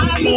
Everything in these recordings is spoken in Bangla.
আমি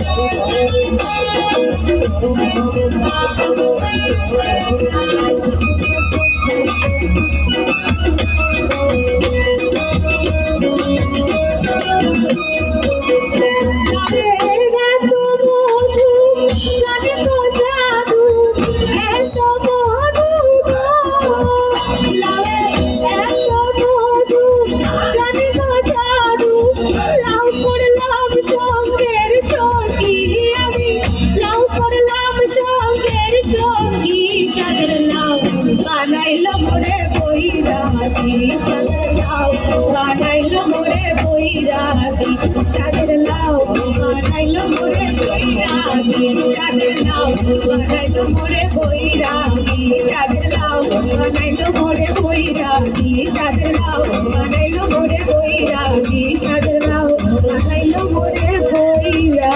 Thank you. সাজাও কানাইল মোরে বইরা হাতি সাজাও কানাইল মোরে বইরা হাতি সাজলাও কানাইল মোরে বইরা হাতি সাজলাও কানাইল মোরে বইরা হাতি সাজলাও কানাইল মোরে বইরা হাতি সাজলাও কানাইল মোরে বইরা হাতি সাজলাও কানাইল মোরে বইরা